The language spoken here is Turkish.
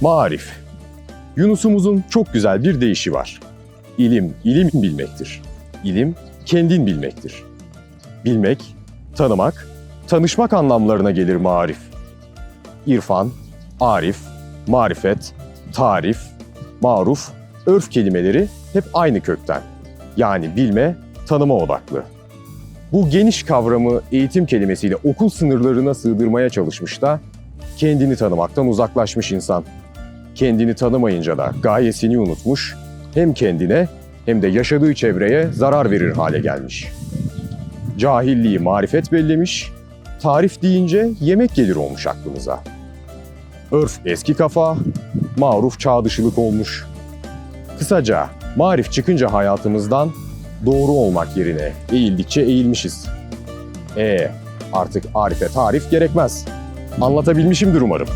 Marif. Yunus'umuzun çok güzel bir deyişi var. İlim, ilim bilmektir. İlim, kendin bilmektir. Bilmek, tanımak, tanışmak anlamlarına gelir marif. İrfan, arif, marifet, tarif, maruf, örf kelimeleri hep aynı kökten. Yani bilme, tanıma odaklı. Bu geniş kavramı eğitim kelimesiyle okul sınırlarına sığdırmaya çalışmış da kendini tanımaktan uzaklaşmış insan. Kendini tanımayınca da gayesini unutmuş, hem kendine hem de yaşadığı çevreye zarar verir hale gelmiş. Cahilliği marifet bellemiş, tarif deyince yemek gelir olmuş aklımıza. Örf eski kafa, maruf çağ dışılık olmuş. Kısaca marif çıkınca hayatımızdan doğru olmak yerine eğildikçe eğilmişiz. E artık arife tarif gerekmez. Anlatabilmişimdir umarım.